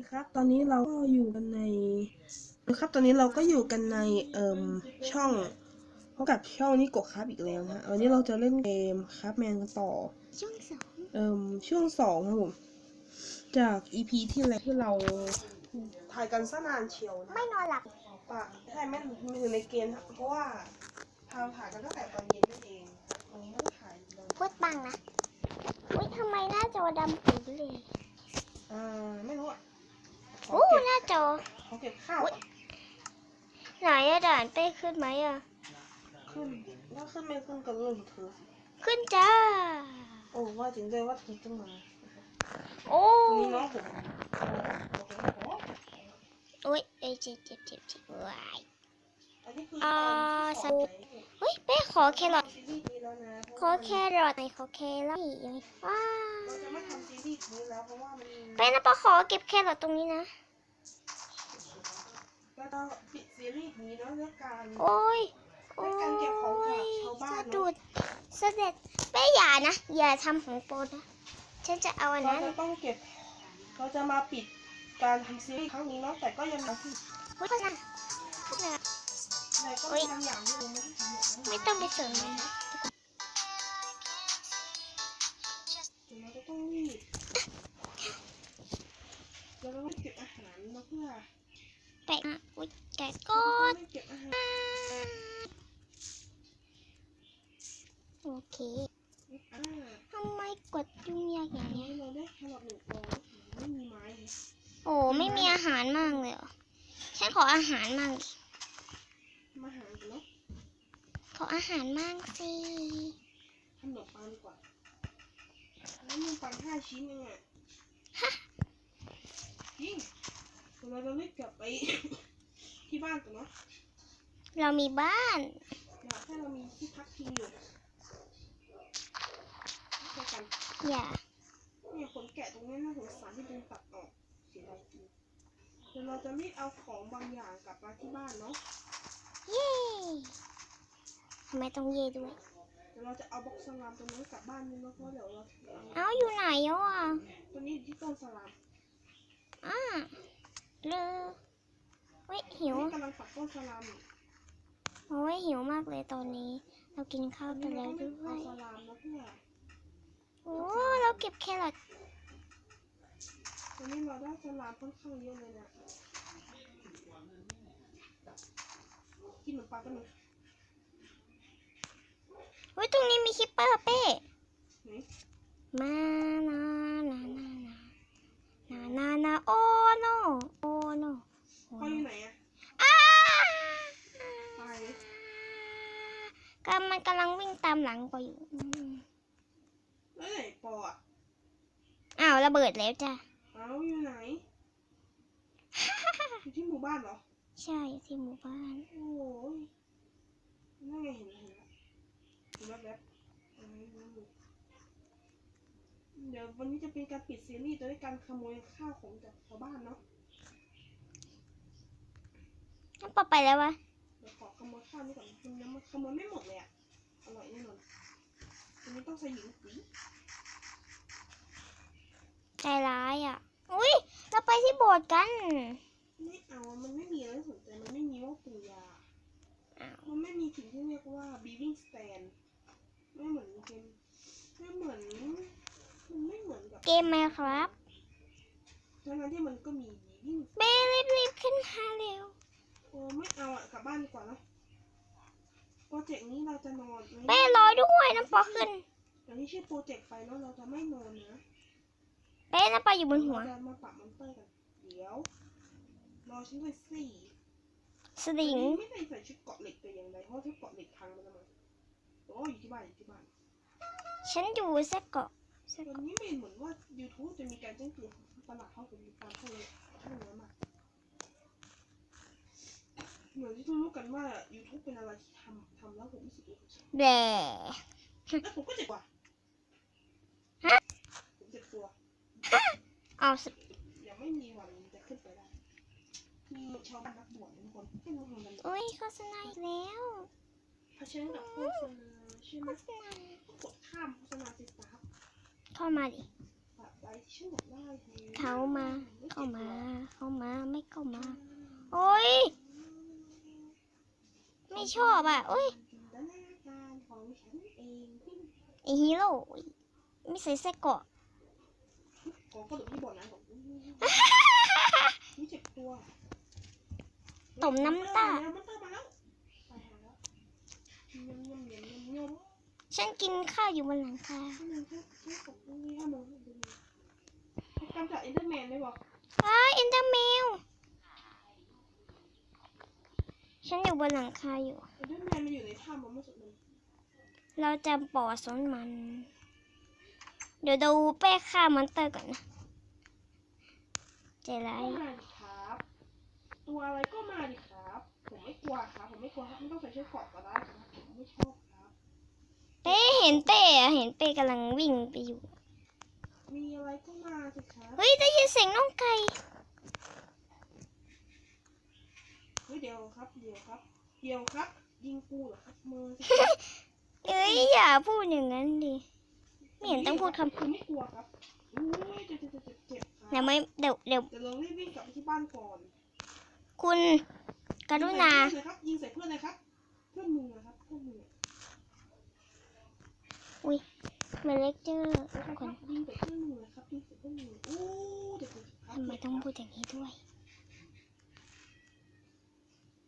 ดีครับ ตอนนี้เราก็อยู่กันในนะครับ ตอนนี้เราก็อยู่กันในเอ่มช่องพบกับช่องนิโกะครับอีกแล้วนะฮะวันนี้เราจะเล่นเกมครับแมนกันต่อ ช่วงสองเอ่มช่วงสองครับผม จาก EP ที่แล้วที่เราถ่ายกันซะนานเชียวนะไม่นอนหลับปะใช่ไม่ไม่ถึงในเกมครับเพราะว่าเราถ่ายกันตั้งแต่ตอนเย็นนั่นเองวันนี้ก็ถ่ายเลยพูดบังนะอุ้ยทำไมหน้าจอดำปุ๋ยเลย อ่า ไม่รู้อะขอ โอ้เก็บหน้าจอขอเก็บข้าวก่อนไหนอะด่านเป้ขึ้นไหมอะขึ้นถ้าขึ้นไม่ขึ้นก็เรื่องของเธอสิขึ้นจ้า โอ้ว่าจริงด้วยว่าเธอต้องมาโอ้วันนี้น้องผมโอ้โหโอ้ยเอ้ยเจ็บเจ็บเจ็บเจ็บวายอันนี้คือตอนที่สองเฮ้ยเป้ขอแครอทซีรีส์นี้แล้วนะขอแครอทหน่อยขอแครอทยังไงว้าเราจะไม่ ทำซีรีส์นี้แล้วเพราะว่ามันเป้นะปะขอเก็บแครอทตรงนี้นะ ก็ต้องปิดซีรีส์นี้แล้วด้วยการโอ้ยด้โอ้วยการเก็บของจากยชาวบ้าสะนดุเนาะดเสด็จเป้อย่านะ อย่าทำของโปรนะ ฉันจะเอาอันเรานั้นจะต้องเก็บ เราจะมาปิดการทำซีรีส์ครั้งนี้เนาะแต่ก็ยังมีเฮ้ยเพราะฉะนั้นแต่ก็มีบางอย่างที่เราไม่ได้ทำอย่างนั้นไม่ต้องไปเสริมมันนะ แกะกดไม่เก็บอาหารโอเคอ่าทำไมกดยุ่งยากอย่างอันนี้นี้เราได้แครอทหนึ่งกองไม่มีไม้เลยโอ้ไม่มีอาหารมากเลยเหรอฉันขออาหารมากดิมาหากันเนาะขออาหารมากสิขนมปังดีกว่าแล้วมันปังห้าชิ้นเองอะจริงเดี๋ยวเราจะรีบกลับไป ที่บ้านกันเนาะเรามีบ้านอยากให้เรามีที่พักพิงอยู่เจอกันอย่าเนี่ยขนแกะตรงนี้น่าสงสารที่โดนตัดออกเสียดายจริงเดี๋ยวเราจะรีบเอาของบางอย่างกลับมาที่บ้านเนาะเย้ทำไมต้องเย่ด้วยเดี๋ยวเราจะเอาบ็อกซ์สลามตัวนี้กลับบ้านนี่เนาะเพราะเดี๋ยวเราเอาเอ้าอยู่ไหนอะตัวนี้อยู่ที่ต้นสลามอ่าเลย เฮ้ยหิวนี่กำลังปักต้นสลามอยู่โอ้ยหิวมากเลยตอนนี้ เรากินข้าวอันไปนี้เราแล้วต้องด้รีบวเอายสลามนะเพื่อโอ้เราเก็บแครอทวันนี้เราได้สลามค่อนข้างเยอะเลยนะกินขนมปังกันหนึ่งเฮ้ยตรงนี้มีคิปเปอร์เป้ไหนมานานานานานานานาโอ้โนโอ้โน พ่ออยู่ไหนอะอ้าตายเลยกำมันกำลังวิ่งตามหลังปออยู่อืมแล้วไหนปออะอ้าวระเบิดแล้วจ้ะเอาอยู่ไหน อยู่ที่หมู่บ้านเหรอ ใช่ที่หมู่บ้าน โอ้ยนั่นไงเห็นแล้วเห็นแล้วเห็นแล้วแบบอืมเดี๋ยววันนี้จะเป็นการปิดซีรีส์โดยการขโมยข้าวของจากชาวบ้านเนาะ นั่นปอไปแล้ววะเดี๋ยวขอขโมยข้าวนี่ก่อนมันยังขโมยไม่หมดเลยอะอร่อยแน่นอนอันนี้ต้องใส่หญิงสีใจร้ายอะ อุ้ยเราไปที่โบสถ์กัน ไม่เอา มันไม่มีอะไรสนใจ มันไม่มีว่าปูยาอ้าวมันไม่มีสิ่งที่เรียกว่า beaving stand ไม่เหมือนเกมไม่เหมือน มันไม่เหมือนกับ เกมไหมครับทั้งนั้นที่มันก็มี beaving เบ้รีบรีบขึ้นมาเร็ว โอ้ไม่เอาอะกลับบ้านดีกว่าเนอะโปรเจกต์นี้เราจะนอนไหมเบ้รอด้วยน้ำปอขึ้นอย่างที่ชื่อโปรเจกต์ไปเนาะเราจะไม่นอนนะเบ้น้ำปออยู่บนหัว เราจะมาปรับมอนเตอร์กันเดี๋ยวรอฉันด้วยสิสลิงวันนี้ไม่ได้ใส่ชุดเกาะเหล็กแต่อย่างใดเพราะว่าชุดเกาะเหล็กพังไปแล้วมั้งโอ้อยู่ที่บ้านอยู่ที่บ้านฉันอยู่เซกเกาะเซกวันเกาะนี้ไม่เหมือนว่า YouTube จะมีการแจ้งเตือนตลาดเข้าถึงการเข้าเลยเข้าเนื้อมาก เหมือนที่ทุกรู้กันว่า YouTube เป็นอะไรที่ทำทำแล้วผมรู้สึกว่าแบแล้วผมก็เจ็บกว่าฮะผมเจ็บตัวเอาสยังไม่มีวันจะขึ้นไปได้มีชาวบ้านนักบวชทุกคนให้รู้ทำกันอุ้ยโฆษณาอีกแล้วเผชิญกับโฆษณาใช่ไหโฆมษณาก็กดข้ามโฆษณาสิครับเข้ามาดิแบบไรที่ฉันอยากได้เขามา เข้ามามา ไม่เข้ามา โอ้ย ไม่ชอบอะโอ้ยไอฮีโร่ไม่ใส่เสื้อกาะขดบน้ำตมน้ำตา ฉันกินข้าวอยู่บนหลังคาทำจากเอ็นเตอร์แมนได้บอกอ้าเอ็นเตอร์แมน ฉันอยู่บนหลังคาอยู่เอ็นเดอร์แมนมันอยู่ในถ้ำมันไม่สุดเลยเราจะปอสนมัน เดี๋ยวดูแป้ฆ่ามอนเตอร์ก่อนนะใจร้ายก็มาดิครับ ตัวอะไรก็มาดิครับ ผมไม่กลัวครับ ผมไม่กลัวครับไม่ต้องใส่เชือกเกราะก็ได้ครับผมไม่ชอบครับ เป้เห็นเป้อะเห็นเป้กำลังวิ่งไปอยู่ มีอะไรก็มาสิครับ เฮ้ยได้ยินเสียงน้องไก่ เฮ้ยเดี๋ยวครับ เดี๋ยวครับ เดี๋ยวครับ ยิงกูเหรอครับมือสิเอ้ยอย่าพูดอย่างนั้นดิ ไม่เห็นต้องพูดคำคือไม่กลัวครับอุ้ยเจ็บเจ็บเจ็บเจ็บเจ็บครับเดี๋ยวไม่เดี๋ยวเดี๋ยวเดี๋ยวเรารีบวิ่งกลับไปที่บ้านก่อนคุณกรุณา ยิงใส่เพื่อนเลยครับยิงใส่เพื่อนเลยครับ เพื่อนมึงนะครับเพื่อนมึงอะมาเลคเจอร์ใช่ทุกคครับนยิงใส่เพื่อนมึงเลยครับยิงใส่เพื่อนมึงโอ้เดี๋ยวเจ็บครับทำไมต้องพูดอย่างนี้ด้วย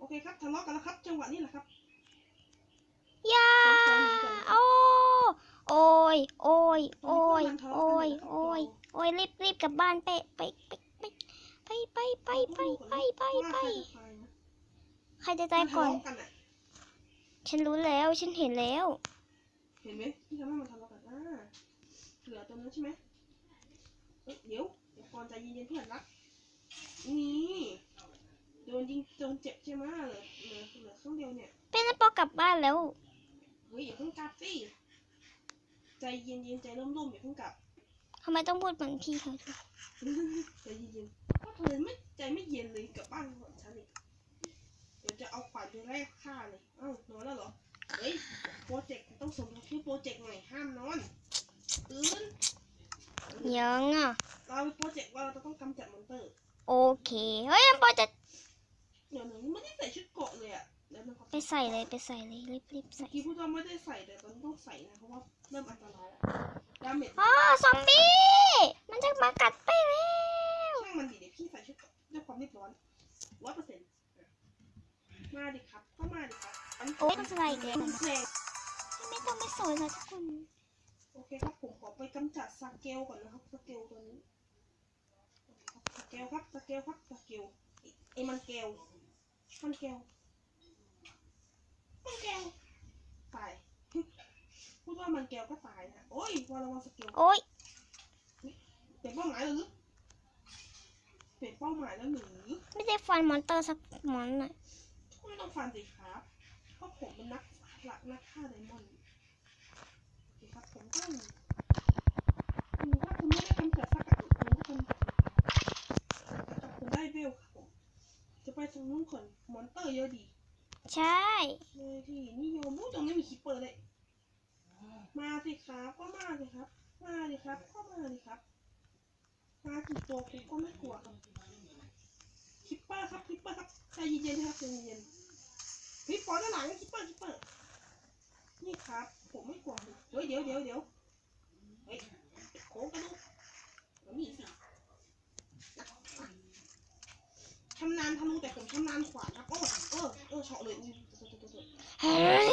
โอเคครับทะเลาะกันแล้วครับ จังหวะนี้แหละครับอย่าโอ้โอ้ยโอ้ยโอ้ยโอ้ยโอ้ยโอ้ยรีบรีบกลับบ้านไปไปไปไปไปไปไปไปไปไปไปใครจะตายก่อนมัทะเลาะกันอะฉันรู้แล้วฉันเห็นแล้ว เห็นไหมที่ทำให้มันทะเลาะกันอ่าเหลือตัวนั้นใช่ไหมเอ้ยเดี๋ยวเดี๋ยวก่อนใจเย็นๆเพื่อนรักนี่โดนยิงโดนเจ็บใช่ไหมเหลือเหลือเหลือครึ่งเดียวเนี่ยเป็นปอกลับบ้านแล้ว เฮ้ยอย่าเพิ่งกลับสิใจเย็นๆใจร่มๆอย่าเพิ่งกลับทำไมต้องพูดเหมือนพี่เขาด้วยใจเย็นๆเพราะเธอไม่ใจไม่เย็นเลยกลับบ้านก่อนฉันอีกเดี๋ยวจะเอาขวานไปแลกฆ่าเลยเอ้านอนแล้วเหรอเฮ้ยโปรเจกต์ต้องสมกับชื่อโปรเจกต์หน่อยห้ามนอนตื่นยังอะเรามีโปรเจกต์ว่าเราจะต้องกำจัดมอนเตอร์ โอเค เฮ้ยปอจะ เดี๋ยวหนูไม่ได้ใส่ชุดเกราะเลยอะเดี๋ยวมันขอไปใส่เลยไปใส่เลยรีบรีบใส่เมื่อกี้พูดว่าไม่ได้ใส่แต่ตอนนี้ต้องใส่นะเพราะว่าเริ่มอันตรายแล้วดาเมจอ๋อซอมบี้มันจะมากัดไปแล้วช่างมันดิเดี๋ยวพี่ใส่ชุดเกราะด้วยความรีบร้อนร้อยเปอร์เซ็นต์มาดิครับเข้ามาดิครับอันโอ้ยมันสไลด์อีกแล้วแรงไม่ต้องไม่สวยนะทุกคนโอเคครับผมขอไปกำจัดสเกลก่อนนะครับสเกลตัวนี้สเกลครับสเกลครับสเกลไอ้มันเกล มันเกลมันเกลตาย พูดว่ามันแก้วก็ตายนะ โอ้ยวาระวังสเกลโอ้ยเปลี่ยนเป้าหมายแล้วหรือเปลี่ยนเป้าหมายแล้วหรือไม่ได้ฟันมอนเตอร์สักมอนหน่อยไม่ต้องฟันสิครับ เพราะผมเป็นนักหลักนักฆ่าไดมอนด์โอเคครับผมต้องอืมถ้าคุณไม่ได้กำจัดสักอันคุณก็กำจัดแต่คุณได้เวลครับผม จะไปตรงนู้นก่อนมอนเตอร์เยอะดีใช่เลยที่นิยมอู้ตรงนี้มีคิปเปอร์เลยมาสิครับก็มาสิครับ มาดิครับ ก็มาดิครับ มากี่ตัวกูก็ไม่กลัวครับคิปเปอร์ครับคิปเปอร์ครับใจเย็นๆนะครับใจเย็นๆเฮ้ยปอด้านหลังคิปเปอร์คิปเปอร์นี่ครับผมไม่กลัวเฮ้ยเดี๋ยวเดี๋ยวเดี๋ยวเฮ้ยโค้งกระดูกมานี่สิ ชำนาญธนูแต่ผมชำนาญขวานครับโอ้เออเออเฉาะเลยอุ้เฮ้ย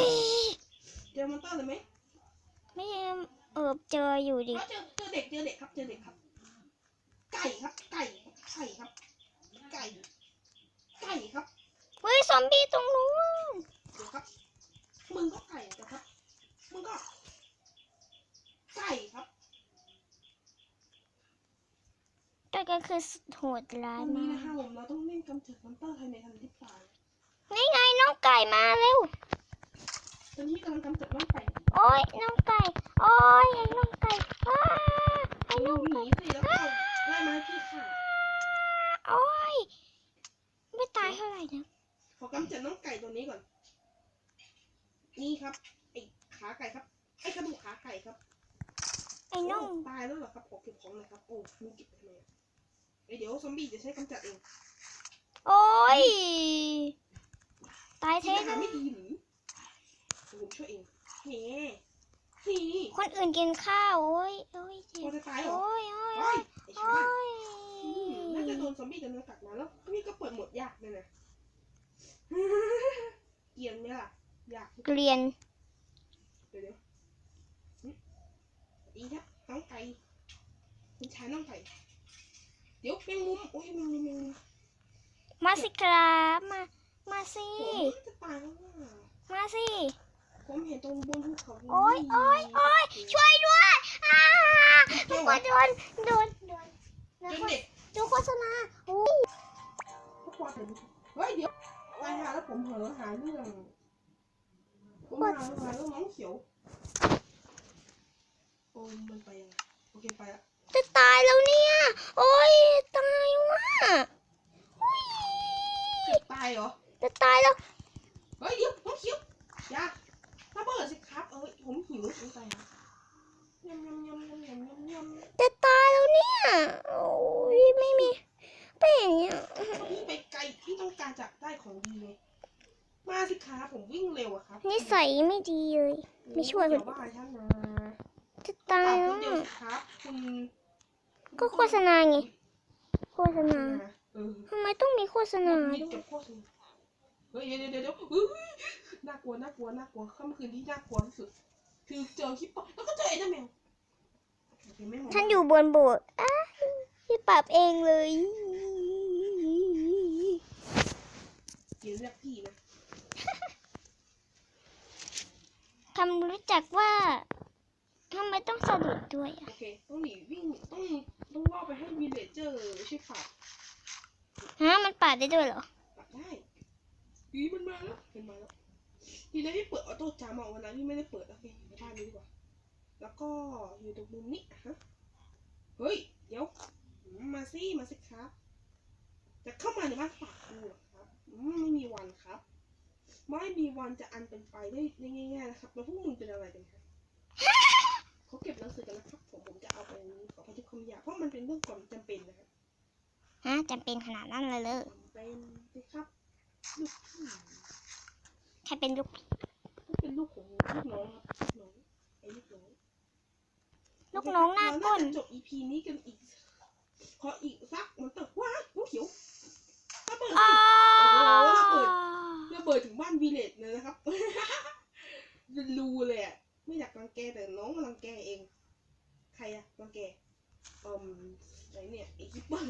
เจอมอนเตอร์เลยไหมไม่เออเจออยู่ดิเจอเจอเด็กเจอเด็กครับเจอเด็กครับ ไก่ครับ ไก่ไก่ครับ ไก่ไก่ครับเฮ้ยซอมบี้ตรงนู้นเดี๋ยวครับมึงก็ไก่นะครับมึงก็ไก่ครับ แต่ก็คือโหดร้าตยอนนี้มานะกคะผมเราต้องเล่นกำจัดมอนเตอร์ภายในทันทีปลายนี่ไงน้องไก่มาเร็ว ตอนนี้กำลังกำจัดน้องไก่โอ้ยน้องไก่ โอ้ยไอ้น้องไก่ว้าไอ้หน้องนีสิแล้วก็ไล่มาให้พี่ค่ะโอ้ยไม่ตายเท่าไหร่นะขอกำจัดน้องไก่ตัวนี้ก่อน นี่ครับไอ้ขาไก่ครับไอ้กระดูกขาไก่ครับไอ้น้อง โตายแล้วเหรอครับขอเก็บของหน่อยครับโอ้มึงเก็บไปทำไมอะไอ้ไอ เดี๋ยวซอมบี้จะใช้กำจัดเองโอ้ย ตายกินเท้อาหารไม่ดีหรือเดี๋ยวผมช่วยเองนี่นี่คนอื่นกินข้าว โอ้ย โอ้ยเจ็กลัวบจะตายเหรอโอ้ยโอ้ยโอ้ยไอชาวโอ้บ้านยอืมน่าจะโดนซอมบี้กันเนื้อกัดมาแล้วนี่ก็เปิดหมดยากเลยนะเกรียนไหมล่ะยาก เกลียน เดี๋ยวเดี๋ยวหึอีครับน้องไก่คุณชายน้องไก่ เดี๋ยวแมงมุมโอ้ยแมงมุมแมงมุมมาสิครับมา มาสิ ผมจะตายแล้วว่ามาสิ ผมเห็นตรงบนภูเขาโอ้ยโอ้ยโอ้ยช่วยด้วยอ้าทุกคนโดนโดนโดนจนเด็กดูโฆษณาโอ้ยเขาควาดเลยเฮ้ยเดี๋ยวตายหาแล้วผมเหอหาเรื่องผมหาหาเรื่องน้องเขียวโอ้ยมันไปยังไงโอเคไปละ จะตายแล้วเนี่ย โอ้ยตายว่ะโอ้ยเจ็บตายเหรอ จะตายแล้ว เฮ้ยเดี๋ยวน้องเขียวอย่าระเบิดสิครับ เอ้ยผมหิวสงสัยนะยำยำยำยำยำยำยำจะตายแล้วเนี่ย โอ้ยไม่มีเป็นเนี่ยพี่ไปไกลพี่ต้องการจะได้ของดีไงมาสิครับผมวิ่งเร็วอะครับนิสัยไม่ดีเลย ไม่ช่วยคนเดี๋ยวว่าฉันนะจะตายคุแล้ณวเดียวอะสิครับคุณ ก็โฆษณาไง โฆษณาเออทำไมต้องมีโฆษณามีด้วยเก็บโฆษณาเฮ้ยเดี๋ยวเดี๋ยวเดี๋ยวเฮ้ยน่ากลัวน่ากลัวน่ากลัวค่ำคืนที่น่ากลัวที่สุด คือเจอคลิปปะแล้วก็เจอไอ้เจ้าแมวโอเคไม่หมด ฉันอยู่บนโบสถ์อะพี่ปรับเองเลย เดี๋ยวเรียกพี่นะคำรู้จักว่าทำไมต้องสะดุดด้วยอะโอเคต้องหนีวิ่งต้องต้องล่อไปให้วีเล เจอร์ช่วยขับฮะมันปาดได้ด้วยเหรอปัดได้อีมันมาแล้วเห็นมาแล้วทีแรกพี่เปิดออโต้จามเอาวันนั้นพี่ไม่ได้เปิดโอเคอยู่ในบ้านนี้ดีกว่า แล้วก็อยู่ตรงมุมนี้ฮะเฮ้ยเดี๋ยวอืมมาสิมาสิครับ จะเข้ามาในบ้านปากกูเหรอครับอืมไม่มีวันครับ ไม่มีวันจะอันเป็นไปได้ได้ง่ายๆนะครับแล้วพวกมึงเป็นอะไรกันครับเขาเก็บหนังสือกันนะครับผมผมจะเอาไปขอพันทึกคำหยาบเพราะมันเป็นเรื่องความจำเป็นนะครับฮะ จำเป็นขนาดนั้นเลยเลยจำเป็นสิครับลูกพี่ใครเป็นลูกก็เป็นลูกของลูกน้องครับลูกน้องไอ้ลูกน้องลูกน้องหน้าก้นเรจะจบ EP นี้กันอีกขออีกสักมันตึกว้าลูกเขียวระเบิดอ้าสิระเบิดถึงบ้านวีเลจเลยนะครับรูเลยอะไม่อยากรังแกแต่น้องมารังแกเอง ใครอะรังแกอืมไหนเนี่ยไอ้คิปเปอร์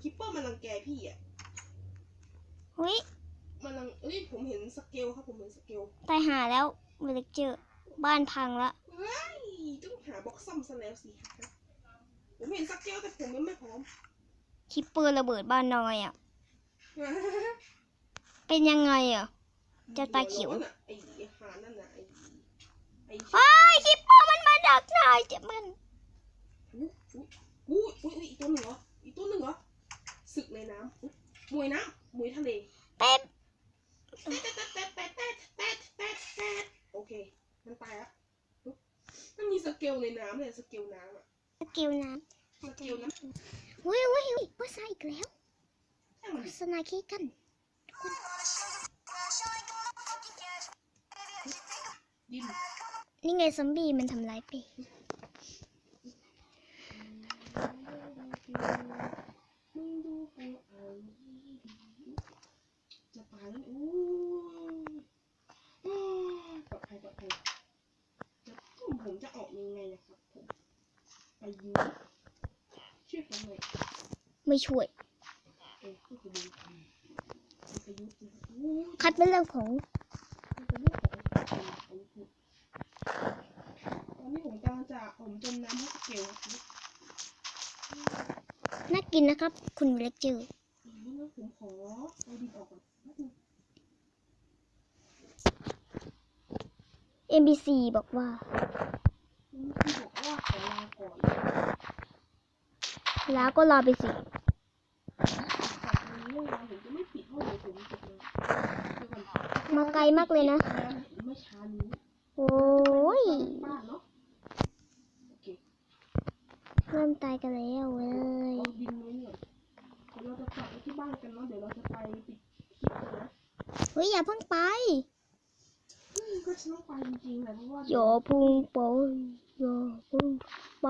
คิปเปอร์มันรังแกพี่อะหุยมันรังเอ้ยผมเห็นสเกลครับผมเห็นสเกลตายหาแล้วเวลเจอบ้านพังละเฮ้ยต้องหาบ็อกซัมซะแล้วสิครับผมเห็นสเกลแต่ผมยังไม่พร้อมคิปเปอร์ระเบิดบ้านนอยอะ เป็นยังไงอะเจ้าตาเขียวหัร้อนอะไอ้ไอ้หานั่นน่ะไอ้ไอ้ไอ้ยคิปเปอร์มันมาดักหน่อยจะมันอุ้ยอุ้ยอุ้ยอุ้ยอีกตัวหนึ่งเหรออีกตัวหนึ่งเหรอ ศึกในน้ำอุ๊ยมวยน้ำมวยทะเลเป๊ปแตะแตะแตะแตะแตะแตะแตะโอเค มันตายละอุ๊ยมันมีสเกลในน้ำเลยสเกลน้ำอะสกิลน้สเกลน้ำเฮ้ยเฮ้ยเฮ้ยโฆษณาอีกแล้วำช่างมันโฆษณาคิดกันดินนี่ไงซอมบี้มันทำร้ายเป มึงดูกูเอาจะตายแล้วเนี่ยอู้ปลอดภัยปลอดภัยจะผมจะออกยังไงนะครับผมไปยืนช่วยผมหน่อยไม่ช่วย คัดเป็นเรื่องของมันเป็นเรื่องของตอนนี้ผมกำลังจะผมจมน้ำให้เกลครับ น่ากินนะครับ คุณเลเจอร์อีกนิดนึงผมขอเอาดินออกก่อน MBC บอกว่า บอกว่าขอลาก่อนแล้วก็รอไปสิจากนี้เรื่องราผมจะไม่ปิดห้องเลยผมจะมาเดี๋ยวก่อนมาไกลมากเลยนะ เมื่อเช้านี้โอ้ยบ้านเนาะ เริ่มตายกันแล้วเว้ยอาดินไว้หน่อย บ้านกันเนาะเดี๋ยวเราจะไปปิดคลิปกันนะ เฮ้ยอย่าเพิ่งไป อืมก็ฉันต้องไปจ ริงๆแหละเพราะว่าอย่าเพิ่งไปอย่าเพิ่งไป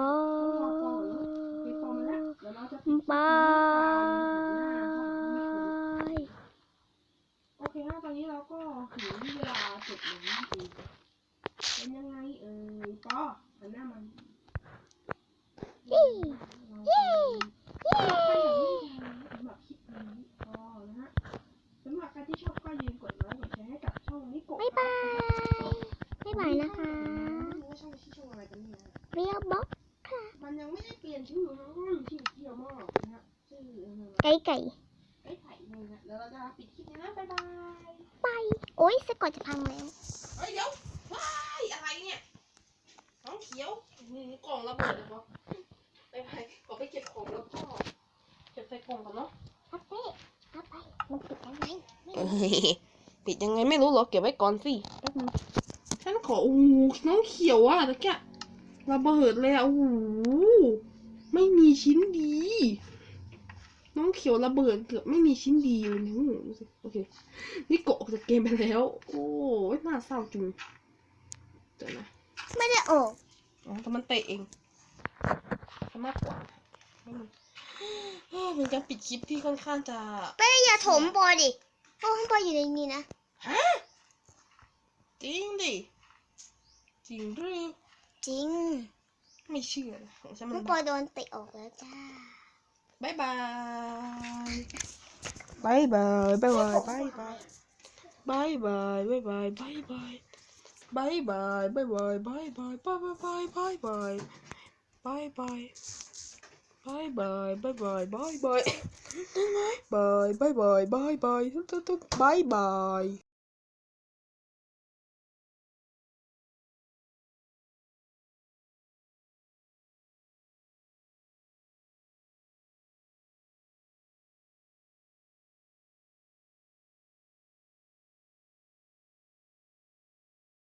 ไปปอมาแล้วเดี๋ยวเราจะปิดคลิปไป นี้กันโอเคนะตอนนี้เราก็ถึงเวลาจบหนังจริงๆเป็นยังไงเอ่ยปอหันหน้ามัน เย้ เย้ เย้ สำหรับคลิปนี้ก็นะฮะสำหรับใครที่ชอบก็ยืนกดไลค์กดแชร์ให้กับช่องนี้กด บ๊ายบายบ๊ายบายนะคะ ไม่รู้ว่าช่องชื่อช่องอะไรกันเนี่ย เรียบบ็อก มันยังไม่ได้เปลี่ยนชื่อนะก็อยู่ที่เที่ยวมากนะฮะชื่อ ไก่ไก่ไอ้ไผ่นี่นะเดี๋ยวเราจะปิดคลิปนี้นะบ๊ายบายไปโอ้ยสะกดจะพังแล้วเฮ้ยเดี๋ยวว้ายอะไรเนี่ยน้องเขียวหือกล่องระเบิดเลยปะไปไปขอไปเก็บของแล้วก็เก็บใส่กล่องก่อนเนาะครับเป้ครับไปมันปิดยังไงไม่รู้ยปิดยังไงไม่รู้หรอเก็บไว้ก่อนสิแป๊บนึงฉันขอโอ้น้องเขียวอะตะแกะระเบิดเลยอะโอ้ไม่มีชิ้นดี น้องเขียวระเบิดเกือบไม่มีชิ้นดีเลยนะโอ้โหดูสิโอเคนี่โกะออกจากเกมไปแล้ว โอ้ยน่าเศร้าจุงเดี๋ยวนะไม่ได้ออกอ๋อแต่มันเตะเองมากกว่าไม่มีเอ้อเป็นการปิดคลิปที่ค่อนข้างจะเป้อย่าถมบอดิโอ้ข้างบนอยู่ในนี้นะฮะจริงดิจริงหรือจริง ไม่เชื่อเลยของฉันมัข้างนบนโดนเตะออกแล้วจ้า บายบายบายบายบายบายบายบายบายบายบายบายบายบ